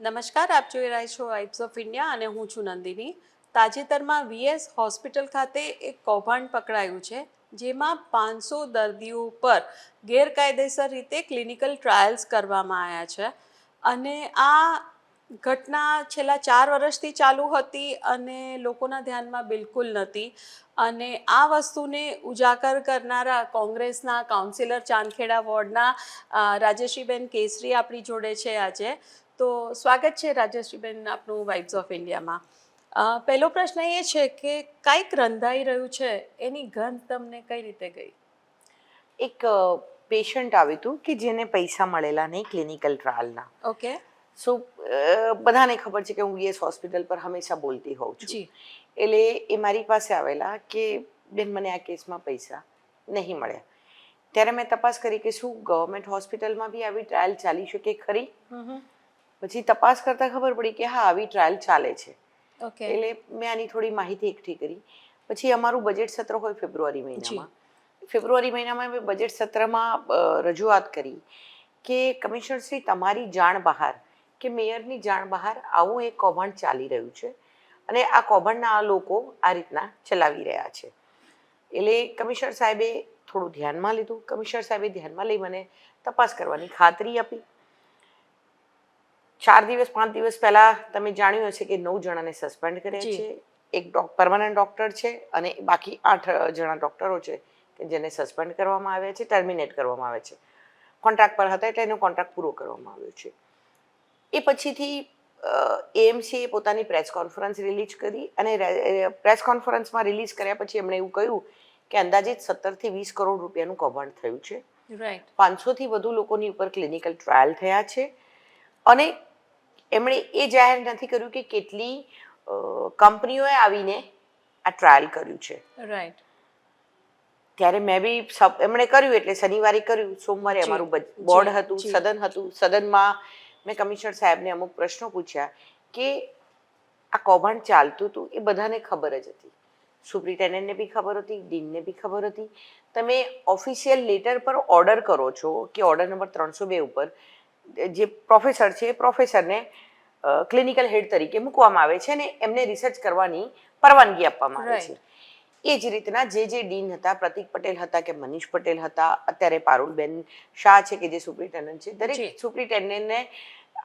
નમસ્કાર, આપ જોઈ રહ્યા છો વાઇબ્સ ઓફ ઇન્ડિયા અને હું છું નંદિની. તાજેતરમાં વીએસ હોસ્પિટલ ખાતે એક કૌભાંડ પકડાયું છે, જેમાં પાંચસો દર્દીઓ પર ગેરકાયદેસર રીતે ક્લિનિકલ ટ્રાયલ્સ કરવામાં આવ્યા છે. અને આ ઘટના છેલ્લા ચાર વર્ષથી ચાલુ હતી અને લોકોના ધ્યાનમાં બિલકુલ નથી અને આ વસ્તુને ઉજાગર કરનારા કોંગ્રેસના કાઉન્સિલર ચાંદખેડા વોર્ડના રાજેશીબેન કેસરી આપણી જોડે છે આજે. તો સ્વાગત છે રાજેશ્રીબેન આપનું વાઇબ્સ ઓફ ઇન્ડિયામાં પહેલો પ્રશ્ન એ છે કે કાંઈક રંધાઈ રહ્યું છે એની ગંધ તમને કઈ રીતે ગઈ? એક પેશન્ટ આવ્યું હતું કે જેને પૈસા મળેલા નહીં ક્લિનિકલ ટ્રાયલના ઓકે. સો બધાને ખબર છે કે હું યસ હોસ્પિટલ પર હંમેશા બોલતી હોઉં છું. જી. એટલે એ મારી પાસે આવેલા કે બેન મને આ કેસમાં પૈસા નહીં મળ્યા. ત્યારે મેં તપાસ કરી કે શું ગવર્મેન્ટ હોસ્પિટલમાં બી આવી ટ્રાયલ ચાલી શકે ખરી? પછી તપાસ કરતાં ખબર પડી કે હા આવી ટ્રાયલ ચાલે છે. ઓકે એટલે મેં આની થોડી માહિતી એકઠી કરી. પછી અમારું બજેટ સત્ર હોય ફેબ્રુઆરી મહિનામાં. ફેબ્રુઆરી મહિનામાં મેં બજેટ સત્રમાં રજૂઆત કરી કે કમિશનર શ્રી તમારી જાણ બહાર કે મેયરની જાણ બહાર આવું એક કૌભાંડ ચાલી રહ્યું છે અને આ કૌભાંડના આ લોકો આ રીતના ચલાવી રહ્યા છે. એટલે કમિશનર સાહેબે થોડું ધ્યાનમાં લીધું. કમિશનર સાહેબે ધ્યાનમાં લઈ મને તપાસ કરવાની ખાતરી આપી. ચાર દિવસ પાંચ દિવસ પહેલા તમે જાણ્યું હશે કે નવ જણાને સસ્પેન્ડ કર્યા છે. એક પરમાનન્ટ ડોક્ટર છે અને બાકી આઠ જણા ડોક્ટરો છે કે જેને સસ્પેન્ડ કરવામાં આવ્યા છે ટર્મિનેટ કરવામાં આવે છે. કોન્ટ્રાક્ટ પર હતા એટલે એનો કોન્ટ્રાક્ટ પૂરો કરવામાં આવ્યો છે. એ પછીથી એએમસીએ પોતાની પ્રેસ કોન્ફરન્સ રિલીઝ કરી અને પ્રેસ કોન્ફરન્સમાં રિલીઝ કર્યા પછી એમણે એવું કહ્યું કે અંદાજિત સત્તરથી વીસ કરોડ રૂપિયાનું કૌભાંડ થયું છે. રાઈટ પાંચસોથી વધુ લોકોની ઉપર ક્લિનિકલ ટ્રાયલ થયા છે. અને એમણે એ જાહેર નથી કર્યું કે કેટલી કંપનીઓએ આવીને આ ટ્રાયલ કર્યું છે. રાઈટ ત્યારે મેં બી સબ એમણે કર્યું એટલે શનિવારે કર્યું સોમવારે અમારું બોર્ડ હતું સદન હતું સદનમાં મેં કમિશનર સાહેબને અમુક પ્રશ્નો પૂછ્યા કે આ કૌભાંડ ચાલતું હતું એ બધાને ખબર જ હતી. સુપ્રિન્ટેન્ડન્ટને બી ખબર હતી ડીનને બી ખબર હતી. તમે ઓફિશિયલ લેટર પર ઓર્ડર કરો છો કે ઓર્ડર નંબર ત્રણસો બે ઉપર જે પ્રોફેસર છે એ પ્રોફેસરને ક્લિનિકલ હેડ તરીકે મૂકવામાં આવે છે અને એમને રિસર્ચ કરવાની પરવાનગી આપવામાં આવે છે. એ જ રીતના જે જે ડીન હતા પ્રતિક પટેલ હતા કે મનીષ પટેલ હતા અત્યારે પારુલબેન શાહ છે કે જે સુપ્રિન્ટેન્ડન્ટ છે. દરેક સુપ્રિન્ટેન્ડન્ટને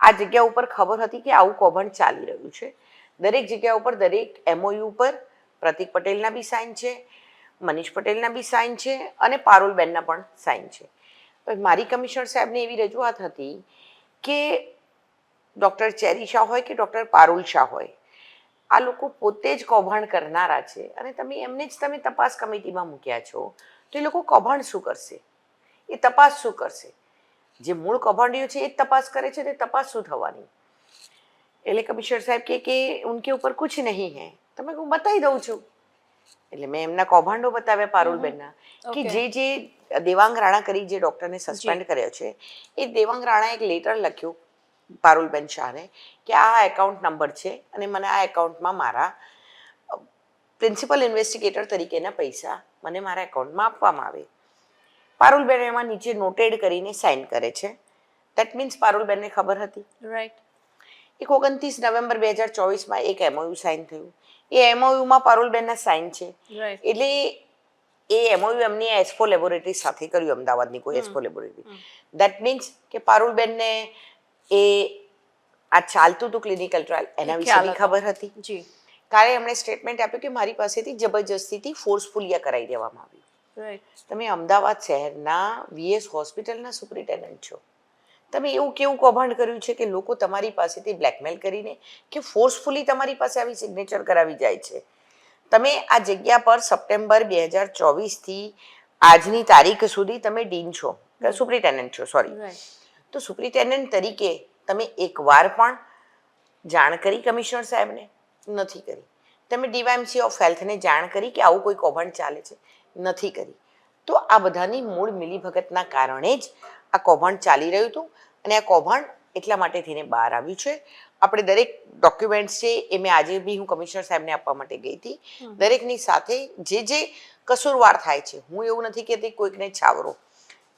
આ જગ્યા ઉપર ખબર હતી કે આવું કૌભાંડ ચાલી રહ્યું છે. દરેક જગ્યા ઉપર દરેક એમઓયુ ઉપર પ્રતિક પટેલના બી સાઇન છે મનીષ પટેલના બી સાઇન છે અને પારુલબેનના પણ સાઇન છે. મારી કમિશનર સાહેબને એવી રજૂઆત હતી કે ડૉક્ટર ચેરી શાહ હોય કે ડૉક્ટર પારુલ શાહ હોય? આ લોકો પોતે જ કૌભાંડ કરનારા છે અને તમે એમને જ તમે તપાસ કમિટીમાં મૂક્યા છો તો એ લોકો કૌભાંડ શું કરશે? એ તપાસ શું કરશે? જે મૂળ કૌભાંડીઓ છે એ જ તપાસ કરે છે તે તપાસ શું થવાની? એટલે કમિશનર સાહેબ કે કે ઉનકે ઉપર કુછ નહીં હે. તમે હું બતાવી દઉં છું. એટલે મેં એમના કૌભાંડો બતાવ્યા પારુલબેનના કે જે જે દેવાંગ રાણા કરી જે ડૉક્ટરને સસ્પેન્ડ કર્યો છે એ દેવાંગ રાણાએ એક લેટર લખ્યું પારુલબેન શાહને કે આ એકાઉન્ટ નંબર છે અને મને આ એકાઉન્ટમાં મારા પ્રિન્સિપલ ઇન્વેસ્ટિગેટર તરીકેના પૈસા મને મારા એકાઉન્ટમાં આપવામાં આવે. પારુલબેન એમાં નીચે નોટેડ કરીને સાઇન કરે છે. દેટ મીન્સ પારુલબેનને ખબર હતી? રાઈટ એક ઓગણત્રીસ નવેમ્બર બે હજાર ચોવીસમાં એક એમઓયુ સાઇન થયું. એ એમઓયુમાં પારુલબેનના સાઇન છે. એટલે એ એમઓયુ એમની એસ્પો લેબોરેટરી સાથે કર્યું અમદાવાદની કોઈ એસ્પો લેબોરેટરી દેટ મીન્સ કે પારુલબેનને એ આ ચાલતું હતું ક્લિનિકલ ટ્રાયલ એના એ વિશે ખ્યાલ બી હતો. ખબર હતી? જી. કાલે એમણે સ્ટેટમેન્ટ આપ્યું કે મારી પાસેથી જબરજસ્તીથી ફોર્સફુલિયા કરાવી દેવામાં આવ્યું તમે અમદાવાદ શહેરના વીએસ હોસ્પિટલના સુપ્રિન્ટેન્ડન્ટ છો. તમે એવું કેવું કૌભાંડ કર્યું છે કે લોકો તમારી પાસેથી બ્લેકમેલ કરીને કે ફોર્સફુલી તમારી પાસે આવી સિગ્નેચર કરાવી જાય છે? તમે આ જગ્યા પર સપ્ટેમ્બર બે હજાર ચોવીસથી આજની તારીખ સુધી તમે ડીન છો. સુપ્રિન્ટેન્ડન્ટ છો સોરી તો સુપ્રિન્ટેન્ડન્ટ તરીકે તમે એકવાર પણ જાણ કરી કમિશનર સાહેબને? નથી કરી. તમે ડીવાયમસી ઓફ હેલ્થને જાણ કરી કે આવું કોઈ કૌભાંડ ચાલે છે? નથી કરી. તો આ બધાની મૂળ મિલીભગતના કારણે જ આ કૌભાંડ ચાલી રહ્યું હતું અને આ કૌભાંડ એટલા માટે થઈને બહાર આવ્યું છે. આપણે દરેક ડોક્યુમેન્ટ્સ છે એ મેં આજે બી હું કમિશનર સાહેબને આપવા માટે ગઈ હતી. દરેકની સાથે જે જે કસૂરવાર થાય છે. હું એવું નથી કહેતી કોઈકને છાવરો.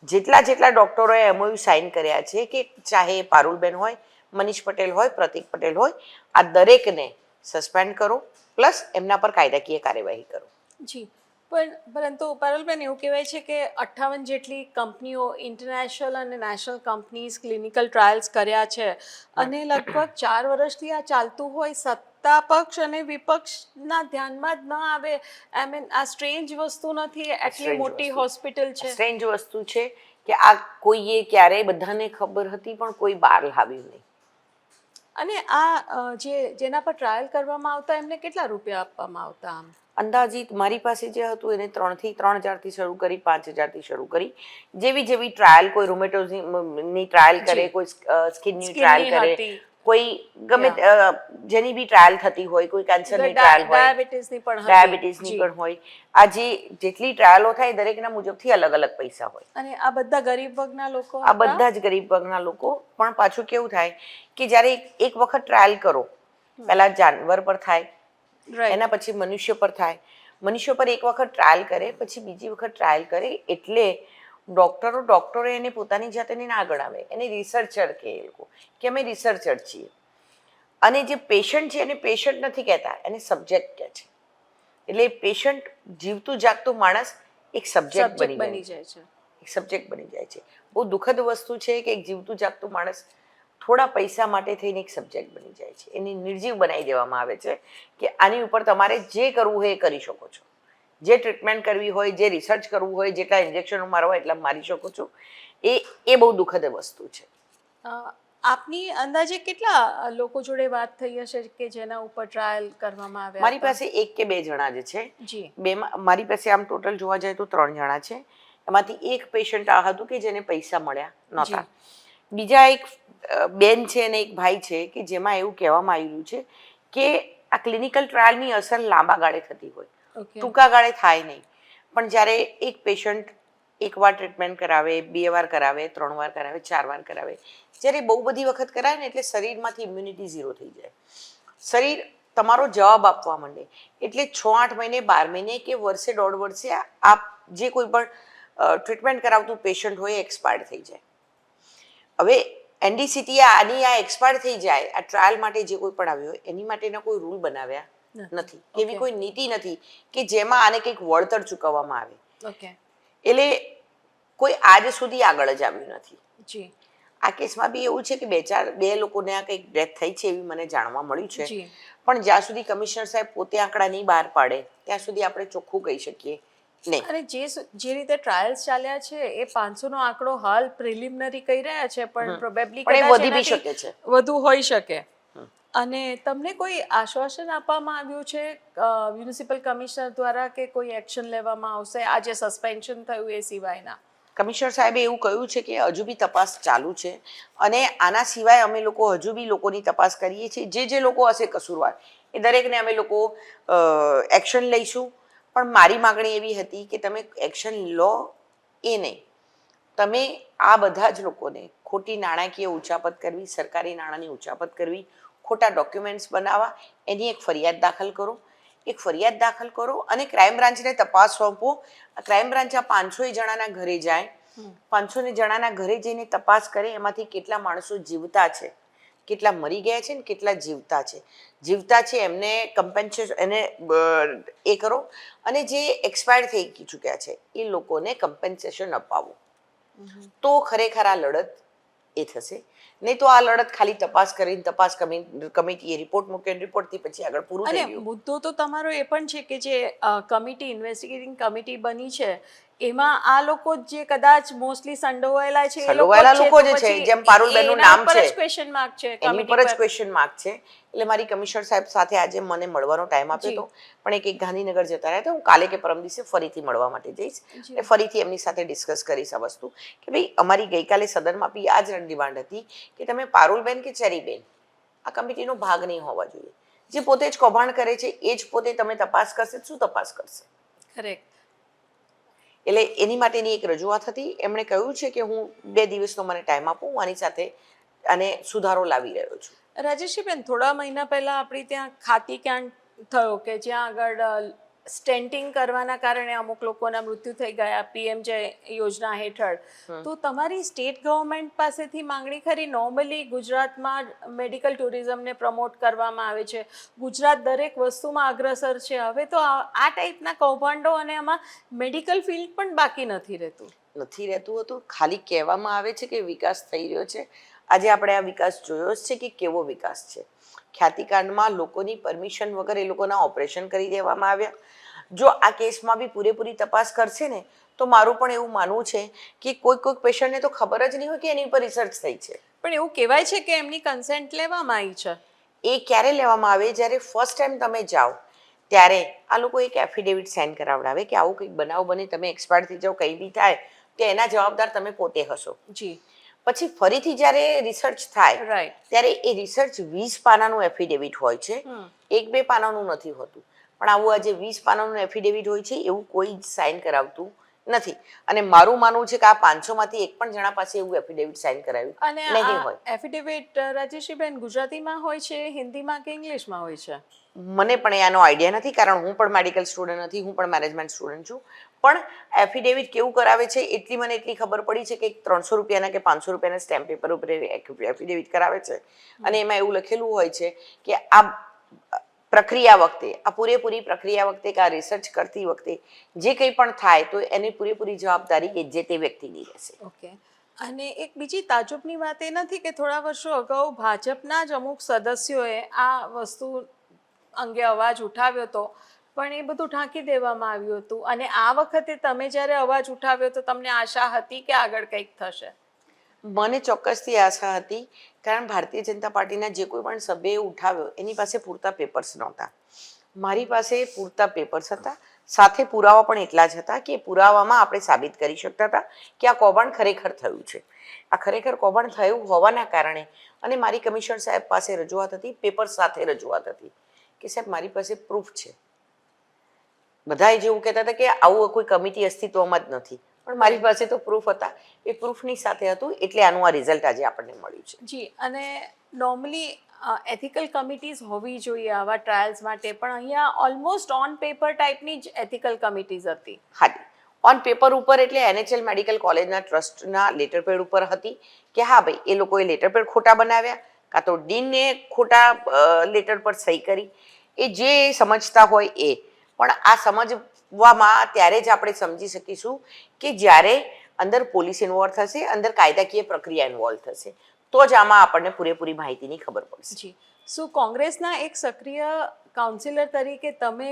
જેટલા જેટલા ડૉક્ટરોએ એમઓયુ સાઇન કર્યા છે કે ચાહે એ પારુલબેન હોય, મનીષ પટેલ હોય, પ્રતિક પટેલ હોય, આ દરેકને સસ્પેન્ડ કરો પ્લસ એમના પર કાયદાકીય કાર્યવાહી કરો. જી. પણ પરંતુ પારુલબેન એવું કહેવાય છે કે અઠ્ઠાવન જેટલી કંપનીઓ ઇન્ટરનેશનલ અને નેશનલ કંપનીઝ ક્લિનિકલ ટ્રાયલ્સ કર્યા છે અને લગભગ ચાર વર્ષથી આ ચાલતું હોય સત્તા પક્ષ અને વિપક્ષના ધ્યાનમાં જ ન આવે આઈ મીન આ સ્ટ્રેન્જ વસ્તુ નથી એટલી મોટી હોસ્પિટલ છે. સ્ટ્રેન્જ વસ્તુ છે કે આ કોઈએ ક્યારેય બધાને ખબર હતી પણ કોઈ બહાર લાવ્યું નહીં. અને આ જે જેના પર ટ્રાયલ કરવામાં આવતા એમને કેટલા રૂપિયા આપવામાં આવતા આમ? અંદાજિત મારી પાસે જે હતું એને ત્રણથી ત્રણ હજારથી શરૂ કરી પાંચ હજારથી શરૂ કરી. જેવી જેવી ટ્રાયલ કોઈ રૂમેટોઝની ટ્રાયલ કરે કોઈ સ્કિનની ટ્રાયલ કરે કોઈ ગમે જેની બી ટ્રાયલ થતી હોય કોઈ કેન્સરની ટ્રાયલ હોય ડાયાબિટીસની પણ. ડાયાબિટીસની પણ હોય. આ જે જેટલી ટ્રાયલો થાય દરેકના મુજબથી અલગ અલગ પૈસા હોય. અને આ બધા ગરીબ વર્ગના લોકો આ બધા જ ગરીબ વર્ગના લોકો. પણ પાછું કેવું થાય કે જ્યારે એક- વખત ટ્રાયલ કરો પહેલા જાનવર પર થાય. એના પછી મનુષ્ય પર થાય. મનુષ્ય પર એક વખત ટ્રાયલ કરે પછી બીજી વખત ટ્રાયલ કરે એટલે ડોક્ટરો ડોક્ટરો એને પોતાની જાતને ના ગણાવે. એને રિસર્ચર કહે એ લોકો કે અમે રિસર્ચર છીએ. અને જે પેશન્ટ છે એને પેશન્ટ નથી કહેતા એને સબ્જેક્ટ કહે છે. એટલે પેશન્ટ જીવતું જાગતું માણસ એક સબ્જેક્ટ બની જાય છે. એક સબ્જેક્ટ બની જાય છે. બહુ દુઃખદ વસ્તુ છે કે એક જીવતું જાગતું માણસ થોડા પૈસા માટે થઈને એક સબ્જેક્ટ બની જાય છે. એને નિર્જીવ બનાવી દેવામાં આવે છે કે આની ઉપર તમારે જે કરવું હોય એ કરી શકો છો. જે ટ્રીટમેન્ટ કરવી હોય જે રિસર્ચ કરવું હોય જેટલા ઇન્જેક્શનો મારવા હોય એટલા મારી શકો છો. એ એ બહુ દુઃખદ વસ્તુ છે. આપની અંદાજે કેટલા લોકો જોડે વાત થઈ હશે કે જેના ઉપર ટ્રાયલ કરવામાં આવ્યા મારી પાસે એક કે બે જણા જ છે. જી. બેમાં મારી પાસે આમ ટોટલ જોવા જાય તો ત્રણ જણા છે. એમાંથી એક પેશન્ટ આ હતું કે જેને પૈસા મળ્યા નહોતા. બીજા એક બેન છે અને એક ભાઈ છે કે જેમાં એવું કહેવામાં આવ્યું છે કે આ ક્લિનિકલ ટ્રાયલની અસર લાંબા ગાળે થતી હોય. ટૂંકા ગાળે થાય નહીં. પણ જ્યારે એક પેશન્ટ એકવાર ટ્રીટમેન્ટ કરાવે બે વાર કરાવે ત્રણ વાર કરાવે ચાર વાર કરાવે જ્યારે બહુ બધી વખત કરાવે ને એટલે શરીરમાંથી ઇમ્યુનિટી ઝીરો થઈ જાય. શરીર તમારો જવાબ આપવા માંડે. એટલે છ આઠ મહિને બાર મહિને કે વર્ષે દોઢ વર્ષે આપ જે કોઈ પણ ટ્રીટમેન્ટ કરાવતું પેશન્ટ હોય એક્સપાયર્ડ થઈ જાય. હવે એનડીસીટી આની આ એક્સપાયર થઈ જાય આ ટ્રાયલ માટે જે કોઈ પણ આવ્યો એની માટેના કોઈ રૂલ બનાવ્યા નથી. એવી કોઈ નીતિ નથી કે જેમાં આને કંઈક વળતર ચૂકવવામાં આવે. એટલે કોઈ આજ સુધી આગળ જ આવ્યું નથી. જી. આ કેસમાં બી એવું છે કે બે ચાર બે લોકોને આ કંઈક ડેથ થઈ છે એવી મને જાણવા મળ્યું છે. પણ જ્યાં સુધી કમિશનર સાહેબ પોતે આંકડા નહીં બહાર પાડે ત્યાં સુધી આપણે ચોખ્ખું કહી શકીએ નહીં અને જે જે રીતે ટ્રાયલ્સ ચાલ્યા છે એ પાંચસો નો આંકડો હાલ પ્રિલિમિનરી કહી રહ્યા છે પણ પ્રોબેબલી પણ વધી બી શકે છે. વધુ હોઈ શકે. અને તમને કોઈ આશ્વાસન આપવામાં આવ્યું છે મ્યુનિસિપલ કમિશનર દ્વારા કે કોઈ એક્શન લેવામાં આવશે? આ જે સસ્પેન્શન થયું એ સિવાયના. કમિશનર સાહેબે એવું કહ્યું છે કે હજુ બી તપાસ ચાલુ છે અને આના સિવાય અમે લોકો હજુ બી લોકોની તપાસ કરીએ છીએ. જે જે લોકો હશે કસૂરવાર એ દરેકને અમે લોકો એક્શન લઈશું. પણ મારી માગણી એવી હતી કે તમે એક્શન લો એ નહીં. તમે આ બધા જ લોકોને ખોટી નાણાકીય ઉચાપત કરવી સરકારી નાણાંની ઉચાપત કરવી ખોટા ડોક્યુમેન્ટ્સ બનાવવા એની એક ફરિયાદ દાખલ કરો. એક ફરિયાદ દાખલ કરો અને ક્રાઇમ બ્રાન્ચને તપાસ સોંપો. ક્રાઇમ બ્રાન્ચ આ પાંચસો જણાના ઘરે જાય. પાંચસો જણાના ઘરે જઈને તપાસ કરે એમાંથી કેટલા માણસો જીવતા છે. કેટલા મરી ગયા છે ને કેટલા જીવતા છે. જીવતા છે એમને કમ્પેન્સેશન એને એ કરો. અને જે એક્સપાયર થઈ ચૂક્યા છે એ લોકોને કમ્પેન્સેશન અપાવો. તો ખરેખર આ લડત એ થશે. નહીં તો આ લડત ખાલી તપાસ કરીને તપાસ કમિટી કમિટીએ રિપોર્ટ મૂક્યો રિપોર્ટથી પછી આગળ પૂરું અને મુદ્દો તો તમારો એ પણ છે કે જે કમિટી ઇન્વેસ્ટિગેટિંગ કમિટી બની છે એમાં આ લોકો જે કદાચ મોસ્ટલી સંડોવાયેલા છે એ સંડોવાયેલા લોકો જે છે, જેમ પારુલબેનનું નું નામ છે. ક્વેશ્ચન માર્ક છે એની પર જ ક્વેશ્ચન માર્ક છે. એટલે મારી કમિશનર સાહેબ સાથે આજે મને મળવાનો ટાઈમ આપ્યો. હતો પણ એક એક ગાંધીનગર જતા રહ્યા તો હું કાલે કે પરમ દિવસે ફરીથી મળવા માટે જઈશ. અને ફરીથી એમની સાથે ડિસ્કસ કરીશ આ વસ્તુ. કે ભાઈ અમારી ગઈકાલે સદનમાં બી આ જ ડિમાન્ડ હતી કે તમે પારુલબેન કે ચેરીબેન આ કમિટીનો ભાગ નહીં હોવા જોઈએ. જે પોતે જ કૌભાંડ કરે છે એ જ પોતે તમે તપાસ કરશે શું તપાસ કરશે? Correct. એટલે એની માટેની એક રજૂઆત હતી. એમણે કહ્યું છે કે હું બે દિવસનો મને ટાઈમ આપો, હું આની સાથે અને સુધારો લાવી રહ્યો છું. રાજેશીબેન થોડા મહિના પહેલા આપણી ત્યાં ખાતી ક્યાંક થયો કે જ્યાં આગળ સ્ટેન્ટિંગ કરવાના કારણે અમુક લોકોના મૃત્યુ થઈ ગયા પીએમ જે યોજના હેઠળ. તો તમારી સ્ટેટ ગવર્મેન્ટ પાસેથી માંગણી ખરી? નોર્મલી ગુજરાતમાં મેડિકલ ટુરિઝમને પ્રમોટ કરવામાં આવે છે. ગુજરાત દરેક વસ્તુમાં અગ્રસર છે. હવે તો આ આ ટાઈપના કૌભાંડો અને આમાં મેડિકલ ફિલ્ડ પણ બાકી નથી રહેતું. નથી રહેતું હતું. ખાલી કહેવામાં આવે છે કે વિકાસ થઈ રહ્યો છે. આજે આપણે આ વિકાસ જોયો જ છે કે કેવો વિકાસ છે. ખ્યાતિકાંડમાં લોકોની પરમિશન વગર એ લોકોના ઓપરેશન કરી દેવામાં આવ્યા. જો આ કેસમાં બી પૂરેપૂરી તપાસ કરશે ને તો મારું પણ એવું માનવું છે કે કોઈ કોઈક પેશન્ટને તો ખબર જ નહીં હોય કે એની ઉપર રિસર્ચ થઈ છે. પણ એવું કહેવાય છે કે એમની કન્સેન્ટ લેવામાં આવી છે? એ ક્યારે લેવામાં આવે? જ્યારે ફર્સ્ટ ટાઈમ તમે જાઓ ત્યારે આ લોકો એક એફિડેવિટ સાઇન કરાવડાવે કે આવું કંઈક બનાવ બને તમે એક્સપાયર થઈ જાઓ કંઈ બી થાય તો એના જવાબદાર તમે પોતે હશો. જી. પછી ફરીથી જ્યારે રિસર્ચ થાય ત્યારે એ રિસર્ચ વીસ પાનાનું એફિડેવિટ હોય છે. એક બે પાનાનું નથી હોતું. પણ આવું આજે વીસ પાનાનું એફિડેવિટ હોય છે એવું કોઈ જ સાઇન કરાવતું નથી. અને મારું માનવું છે કે આ પાંચસો માંથી એક પણ જણા પાસે એવું એફિડેવિટ સાઇન કરાવ્યું અને નહીં હોય. એફિડેવિટ રાજેશીબેન ગુજરાતીમાં હોય છે હિન્દીમાં કે ઇંગ્લિશમાં હોય છે? મને પણ એનો આઈડિયા નથી કારણ હું પણ મેડિકલ સ્ટુડન્ટ નથી હું પણ મેનેજમેન્ટ સ્ટુડન્ટ છું. પણ એફિડેવિટ કેવું કરાવે છે, એટલી મને એટલી ખબર પડી છે કે ત્રણસો રૂપિયાના કે પાંચસો રૂપિયાના સ્ટેમ્પ પેપર ઉપર એફિડેવિટ કરાવે છે. અને એમાં એવું લખેલું હોય છે કે આ પ્રક્રિયા વખતે, આ પૂરેપૂરી પ્રક્રિયા વખતે કે આ રિસર્ચ કરતી વખતે જે કંઈ પણ થાય તો એની પૂરેપૂરી જવાબદારી જે તે વ્યક્તિની રહેશે. ઓકે. અને એક બીજી તાજુબની વાત એ નથી કે થોડા વર્ષો અગાઉ ભાજપના જ અમુક સદસ્યોએ આ વસ્તુ અંગે અવાજ ઉઠાવ્યો હતો પણ એ બધું ઢાંકી દેવામાં આવ્યું હતું. અને આ વખતે તમે જ્યારે અવાજ ઉઠાવ્યો તો તમને આશા હતી કે આગળ કંઈક થશે? મને ચોક્કસથી આશા હતી, કારણ ભારતીય જનતા પાર્ટીના જે કોઈ પણ સભ્યએ ઉઠાવ્યો, એની પાસે પૂરતા પેપર્સ નહોતા. મારી પાસે પૂરતા પેપર્સ હતા, સાથે પુરાવા પણ એટલા જ હતા કે પુરાવામાં આપણે સાબિત કરી શકતા હતા કે આ કૌભાંડ ખરેખર થયું છે. આ ખરેખર કૌભાંડ થયું હોવાના કારણે અને મારી કમિશનર સાહેબ પાસે રજૂઆત હતી પેપર સાથે રજૂઆત હતી કે સાહેબ, મારી પાસે પ્રૂફ છે. બધાએ જેવું કહેતા હતા કે આવું કોઈ કમિટી અસ્તિત્વમાં જ નથી. પણ મારી પાસે તો પ્રૂફ હતા. એ પ્રૂફની સાથે હતું એટલે આનું આ રિઝલ્ટ આજે આપણને મળ્યું છે. જી અને નોર્મલી એથિકલ કમિટીઝ હોવી જોઈએ આવા ટ્રાયલ્સ માટે પણ અહીંયા ઓલમોસ્ટ ઓન પેપર ટાઈપની જ એથિકલ કમિટીઝ હતી. હા ઓન પેપર ઉપર એટલે એનએચએલ મેડિકલ કોલેજના ટ્રસ્ટના લેટર પેડ ઉપર હતી કે હા ભાઈ એ લોકોએ લેટર પેડ ખોટા બનાવ્યા કાં તો ડીનને ખોટા લેટર પર સહી કરી. એ જે સમજતા હોય એ. પણ આ સમજવામાં ત્યારે જ આપણે સમજી શકીશું કે જ્યારે અંદર પોલીસ ઇન્વોલ્વ થશે, અંદર કાયદાકીય પ્રક્રિયા ઇન્વોલ્વ થશે, તો જ આમાં આપણને પૂરેપૂરી માહિતીની ખબર પડશે. જી. શું કોંગ્રેસના એક સક્રિય કાઉન્સિલર તરીકે તમે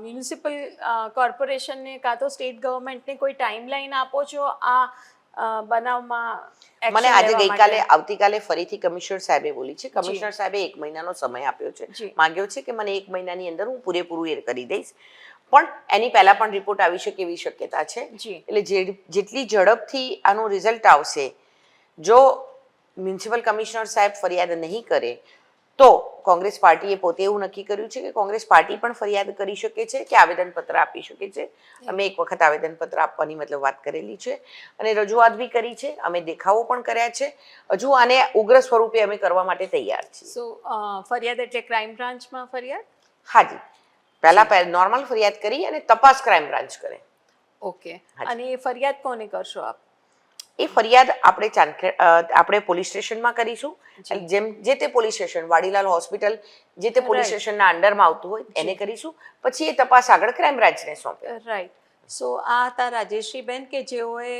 મ્યુનિસિપલ કોર્પોરેશનને કાં તો સ્ટેટ ગવર્મેન્ટને કોઈ ટાઈમલાઈન આપો છો? આ બનાવમાં મને આજે ગઈકાલે આવતીકાલે ફરીથી કમિશનર સાહેબે બોલી છે. કમિશનર સાહેબે એક મહિનાનો સમય આપ્યો છે. માંગ્યો છે કે મને એક મહિનાની અંદર હું પૂરેપૂરું એ કરી દઈશ. પણ એની પહેલા પણ રિપોર્ટ આવી શકે એવી શક્યતા છે. એટલે જેટલી ઝડપથી આનું રિઝલ્ટ આવશે જો મ્યુનિસિપલ કમિશનર સાહેબ ફરિયાદ નહીં કરે તો કોંગ્રેસ પાર્ટીએ પોતે એવું નક્કી કર્યું છે કે કોંગ્રેસ પાર્ટી પણ ફરિયાદ કરી શકે છે કે આવેદનપત્ર આપી શકે છે. અમે એક વખત આવેદનપત્ર આપવાની મતલબ વાત કરેલી છે અને રજૂઆત બી કરી છે. અમે દેખાવો પણ કર્યા છે. હજુ આને ઉગ્ર સ્વરૂપે અમે કરવા માટે તૈયાર છીએ. સો ફરિયાદ એટલે ક્રાઇમ બ્રાન્ચમાં ફરિયાદ? હાજી પહેલા નોર્મલ ફરિયાદ કરી અને તપાસ ક્રાઇમ બ્રાન્ચ કરે. ઓકે અને એ ફરિયાદ કોને કરશો આપ? એ ફરિયાદ આપણે ચાંદખે આપણે પોલીસ સ્ટેશનમાં કરીશું. જેમ જે તે પોલીસ સ્ટેશન વાડીલાલ હોસ્પિટલ જે તે પોલીસ સ્ટેશનના અંડરમાં આવતું હોય એને કરીશું. પછી એ તપાસ આગળ ક્રાઇમ બ્રાન્ચને સોંપે રાઈટ સો આ હતા રાજેશ્રીબેન કે જેઓએ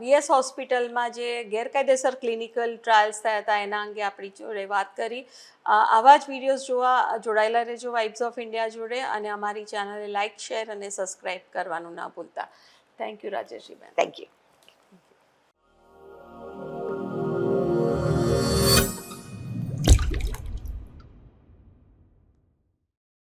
વીએસ હોસ્પિટલમાં જે ગેરકાયદેસર ક્લિનિકલ ટ્રાયલ્સ થયા હતા એના અંગે આપણી જોડે વાત કરી. આવા જ વિડીયોઝ જોવા જોડાયેલા રહેજો વાઇબ્સ ઓફ ઇન્ડિયા જોડે અને અમારી ચેનલને લાઇક શેર અને સબસ્ક્રાઇબ કરવાનું ના ભૂલતા. થેન્ક યુ રાજેશ્રીબેન થેન્ક યુ